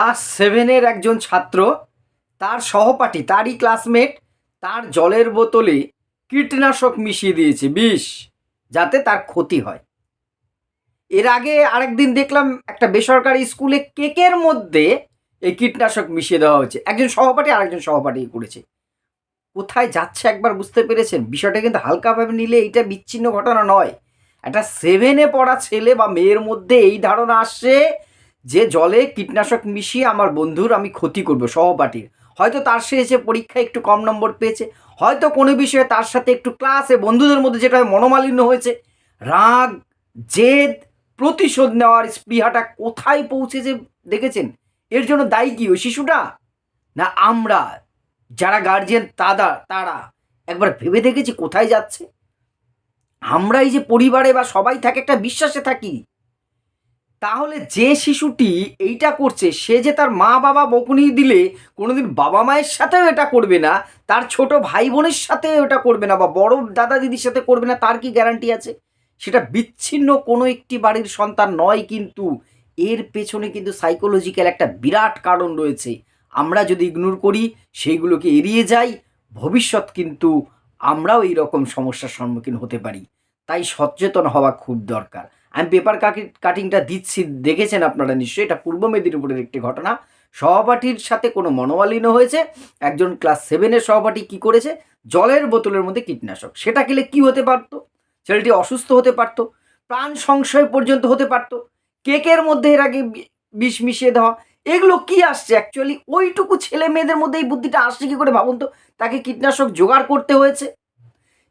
Class সেভেনের একজন ছাত্র, তার সহপাঠী, তারই ক্লাসমেট, তার জলের বোতলে কীটনাশক মিশিয়ে দিয়েছে, বিষ, যাতে তার ক্ষতি হয়। এর আগে আরেকদিন দেখলাম একটা বেসরকারি স্কুলে কেকের মধ্যে এই কীটনাশক মিশিয়ে দেওয়া হয়েছে। একজন সহপাঠী আরেকজন সহপাঠী করেছে। কোথায় যাচ্ছে একবার বুঝতে পেরেছেন? বিষয়টা কিন্তু হালকাভাবে নিলে এইটা বিচ্ছিন্ন ঘটনা নয়। একটা সেভেনে পড়া ছেলে বা মেয়ের মধ্যে এই ধারণা আসছে যে জলে কীটনাশক মিশিয়ে আমার বন্ধুর আমি ক্ষতি করব, সহপাঠীর। হয়তো তার সে এসে পরীক্ষায় একটু কম নম্বর পেয়েছে, হয়তো কোনো বিষয়ে তার সাথে একটু ক্লাসে বন্ধুদের মধ্যে যেটা মনোমালিন্য হয়েছে। রাগ, জেদ, প্রতিশোধ নেওয়ার স্পৃহাটা কোথায় পৌঁছেছে দেখেছেন? এর জন্য দায়ী কি ওই শিশুটা? না আমরা, যারা গার্জিয়ান তারা তারা? একবার ভেবে দেখেছি কোথায় যাচ্ছে? আমরা এই যে পরিবারে বা সবাই থাকে একটা বিশ্বাসে থাকি। তাহলে যে শিশুটি এইটা করছে, সে যে তার মা বাবা বকুনি দিলে কোনোদিন বাবা মায়ের সাথেও এটা করবে না, তার ছোট ভাই বোনের সাথেও এটা করবে না বা বড় দাদা দিদির সাথে করবে না, তার কি গ্যারান্টি আছে? সেটা বিচ্ছিন্ন কোনো একটি বাড়ির সন্তান নয় কিন্তু এর পেছনে কিন্তু সাইকোলজিক্যাল একটা বিরাট কারণ রয়েছে। আমরা যদি ইগনোর করি, সেইগুলোকে এড়িয়ে যাই, ভবিষ্যৎ কিন্তু আমরাও এই রকম সমস্যার সম্মুখীন হতে পারি। তাই সচেতন হওয়া খুব দরকার। আমি পেপার কাটি কাটিংটা দিচ্ছি, দেখেছেন আপনারা নিশ্চয়ই, এটা পূর্ব মেদিনীপুরের একটি ঘটনা। সহপাঠীর সাথে কোনো মনোমালিন্য হয়েছে? একজন ক্লাস সেভেনের সহপাঠী কি করেছে? জলের বোতলের মধ্যে কীটনাশক। সেটা খেলে কি হতে পারতো? ছেলেটি অসুস্থ হতে পারতো? প্রাণ সংশয় পর্যন্ত হতে পারতো? কেকের মধ্যে এর আগে বিষ মিশিয়ে দেওয়া। এগুলো কি আসছে? অ্যাকচুয়ালি ওইটুকু ছেলে মেয়েদের মধ্যে এই বুদ্ধিটা আসছে কি করে ভাবুন তো? তাকে কীটনাশক জোগাড় করতে হয়েছে।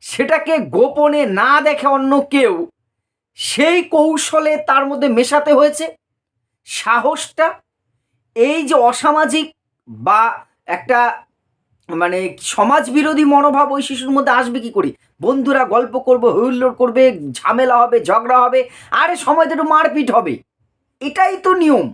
সেটাকে গোপনে না দেখে অন্য কেউ সেই কৌশলে তার মধ্যে মেশাতে হয়েছে। সাহসটা এই যে অসামাজিক বা একটা মানে সমাজ বিরোধী মনোভাব ওই শিশুর মধ্যে আসবে কি করে? বন্ধুরা গল্প করবে, হুল্লোড় করবে, ঝামেলা হবে, ঝগড়া হবে, আরে সময়তে একটু মারপিট হবে। এটাই তো নিয়ম।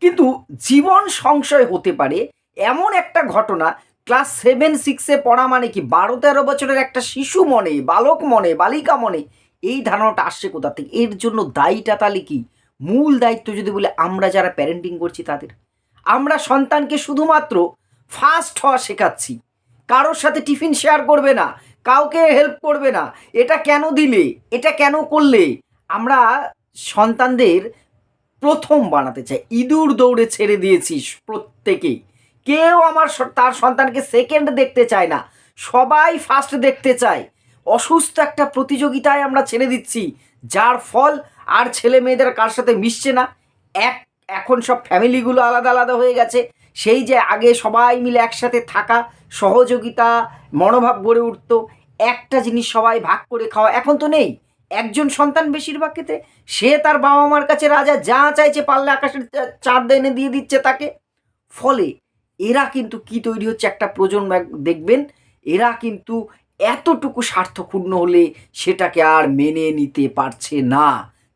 কিন্তু জীবন সংশয় হতে পারে এমন একটা ঘটনা, ক্লাস সেভেন, সিক্সে পড়া মানে কি? বারো তেরো বছরের একটা শিশু মনে, বালক মনে, বালিকা মনে এই ধারণাটা আসছে কোথা থেকে? এর জন্য দায়ীটা তাহলে কি? মূল দায়িত্ব যদি বলে আমরা যারা প্যারেন্টিং করছি তাদের। আমরা সন্তানকে শুধুমাত্র ফার্স্ট হওয়া শেখাচ্ছি। কারোর সাথে টিফিন শেয়ার করবে না, কাউকে হেল্প করবে না। এটা কেন দিলে? এটা কেন করলে? আমরা সন্তানদের প্রথম বানাতে চাই। ইঁদুর দৌড়ে ছেড়ে দিয়েছিস প্রত্যেকেই। কেউ আমার তার সন্তানকে সেকেন্ড দেখতে চায় না। সবাই ফার্স্ট দেখতে চায়। অসুস্থ একটা প্রতিযোগিতায় আমরা ছেড়ে দিচ্ছি, যার ফল আর ছেলে মেয়েদের কার সাথে মিশছে না? এক, এখন সব ফ্যামিলিগুলো আলাদা আলাদা হয়ে গেছে। সেই যে আগে সবাই মিলে একসাথে থাকা, সহযোগিতা, মনোভাব গড়ে উঠতো, একটা জিনিস সবাই ভাগ করে খাওয়া এখন তো নেই। একজন সন্তান বেশিরভাগ ক্ষেত্রে, সে তার বাবা মার কাছে রাজা যা চাইছে পারলে আকাশের চা- চাঁদ এনে দিয়ে দিচ্ছে তাকে। ফলে এরা কিন্তু কি তৈরি হচ্ছে একটা প্রজন্ম দেখবেন, এরা কিন্তু এতটুকু স্বার্থক্ষুণ্ণ হলে সেটাকে আর মেনে নিতে পারছে না।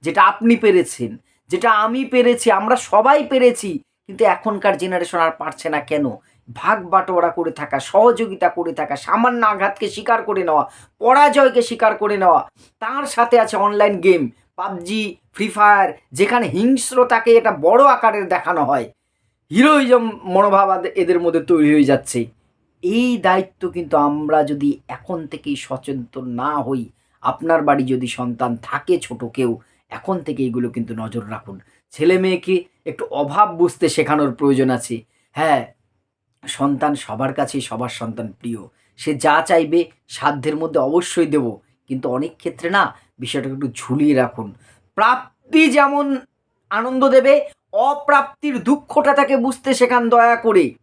যেটা আপনি পেরেছেন, যেটা আমি পেরেছি, আমরা সবাই পেরেছি, কিন্তু এখনকার জেনারেশন আর পারছে না কেন? ভাগ বাটোয়ারা করে থাকা, সহযোগিতা করে থাকা, সামান্য আঘাতকে স্বীকার করে নেওয়া, পরাজয়কে স্বীকার করে নেওয়া, তার সাথে আছে online game PUBG Free Fire যেখানে হিংস্রতাকে এটা বড় আকারের দেখানো হয়। হিরোইজম মনোভাব এদের মধ্যে তৈরি হয়ে যাচ্ছে। এই দায়িত্ব কিন্তু আমরা যদি এখন থেকেই সচেতন না হই, আপনার বাড়ি যদি সন্তান থাকে ছোট কেউ, এখন থেকে এগুলো কিন্তু নজর রাখুন। ছেলে মেয়েকে একটু অভাব বুঝতে শেখানোর প্রয়োজন আছে। হ্যাঁ সন্তান সবার কাছেই সবার সন্তান প্রিয়। সে যা চাইবে সাধ্যের মধ্যে অবশ্যই দেব। কিন্তু অনেক ক্ষেত্রে না বিষয়টাকে একটু ঝুলিয়ে রাখুন। প্রাপ্তি যেমন আনন্দ দেবে, অপ্রাপ্তির দুঃখটা তাকে বুঝতে শেখান দয়া করে।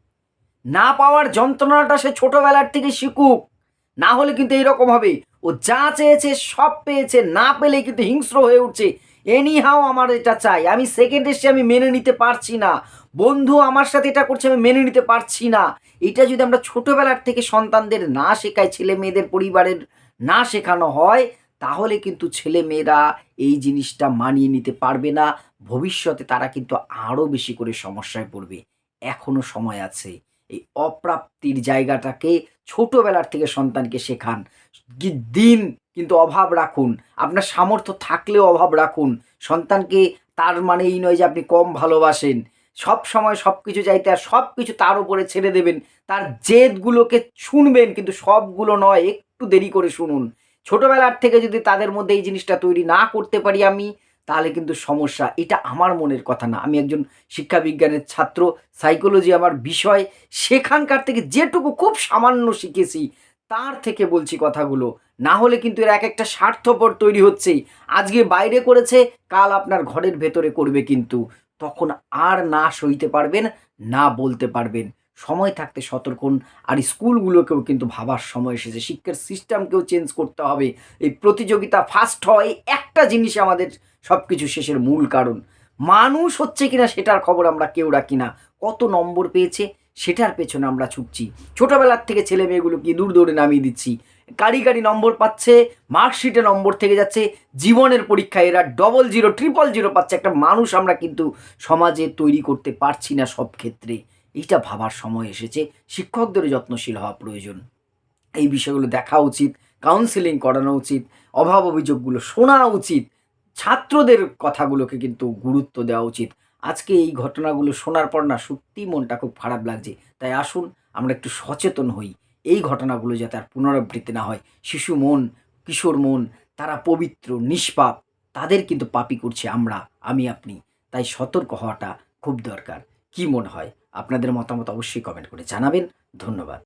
না পাওয়ার যন্ত্রণাটা সে ছোটবেলার থেকে শিখুক। না হলে কিন্তু এইরকম হবে। ও যা চেয়েছে, সব পেয়েছে। না পেলে কিন্তু হিংস্র হয়ে উঠছে। এনি হাও আমার এটা চাই। আমি সেকেন্ড এসে আমি মেনে নিতে পারছি না। বন্ধু আমার সাথে এটা করছে, আমি মেনে নিতে পারছি না। এটা যদি আমরা ছোটবেলার থেকে সন্তানদের না শেখাই, ছেলে মেয়েদের পরিবারের না শেখানো হয়, তাহলে কিন্তু ছেলে মেয়েরা এই জিনিসটা মানিয়ে নিতে পারবে না। ভবিষ্যতে তারা কিন্তু আরও বেশি করে সমস্যায় পড়বে। এখনও সময় আছে। এই অপ্রাপ্তির জায়গাটাকে ছোটোবেলার থেকে সন্তানকে শেখান। দিন কিন্তু অভাব রাখুন। আপনার সামর্থ্য থাকলেও অভাব রাখুন। সন্তানকে তার মানে এই নয় যে আপনি কম ভালোবাসেন। সব সময় সব কিছু চাইতে আর সব কিছু তার উপরে ছেড়ে দেবেন। তার জেদগুলোকে শুনবেন কিন্তু সবগুলো নয়, একটু দেরি করে শুনুন। ছোটোবেলার থেকে যদি তাদের মধ্যে এই জিনিসটা তৈরি না করতে পারি আমি তাহলে কিন্তু সমস্যা। এটা আমার মনের কথা না। আমি একজন শিক্ষা বিজ্ঞানের ছাত্র সাইকোলজি আমার বিষয়, সেখানকার থেকে যেটুকু খুব সামান্য শিখেছি, তার থেকে বলছি কথাগুলো। না হলে কিন্তু এর এক একটা স্বার্থপর তৈরি হচ্ছে আজকে বাইরে করেছে, কাল আপনার ঘরের ভেতরে করবে কিন্তু। তখন আর না সইতে পারবেন, না বলতে পারবেন। সময় থাকতে সতর্ক। আর স্কুলগুলোকেও কিন্তু ভাবার সময় এসেছে। শিক্ষার সিস্টেমকেও চেঞ্জ করতে হবে। এই প্রতিযোগিতা ফার্স্ট হয় একটা জিনিস আমাদের সব কিছু শেষের মূল কারণ। মানুষ হচ্ছে কিনা সেটার খবর আমরা কেউ রাখি না। কত নম্বর পেয়েছে সেটার পেছনে আমরা ছুটছি। ছোটোবেলার থেকে ছেলে মেয়েগুলোকে দূর দৌড়ে নামিয়ে দিচ্ছি। কারি কারি নম্বর পাচ্ছে, মার্কশিটে নম্বর থেকে যাচ্ছে, জীবনের পরীক্ষায় এরা ডবল জিরো ট্রিপল জিরো পাচ্ছে। একটা মানুষ আমরা কিন্তু সমাজে তৈরি করতে পারছি না সব ক্ষেত্রে। এইটা ভাবার সময় এসেছে। শিক্ষকদের যত্নশীল হওয়া প্রয়োজন। এই বিষয়গুলো দেখা উচিত কাউন্সিলিং করানো উচিত, অভাব অভিযোগগুলো শোনা উচিত, ছাত্রদের কথাগুলোকে কিন্তু গুরুত্ব দেওয়া উচিত। আজকে এই ঘটনাগুলো শোনার পর না সত্যিই মনটা খুব খারাপ লাগছে। তাই আসুন, আমরা একটু সচেতন হই। এই ঘটনাগুলো যাতে আর পুনরাবৃত্তি না হয়। শিশু মন, কিশোর মন, তারা পবিত্র, নিষ্পাপ, তাদের কিন্তু পাপি করছে আমরা, আমি, আপনি। তাই সতর্ক হওয়াটা খুব দরকার। কি মনে হয়? আপনাদের মতামত অবশ্যই কমেন্ট করে জানাবেন। ধন্যবাদ।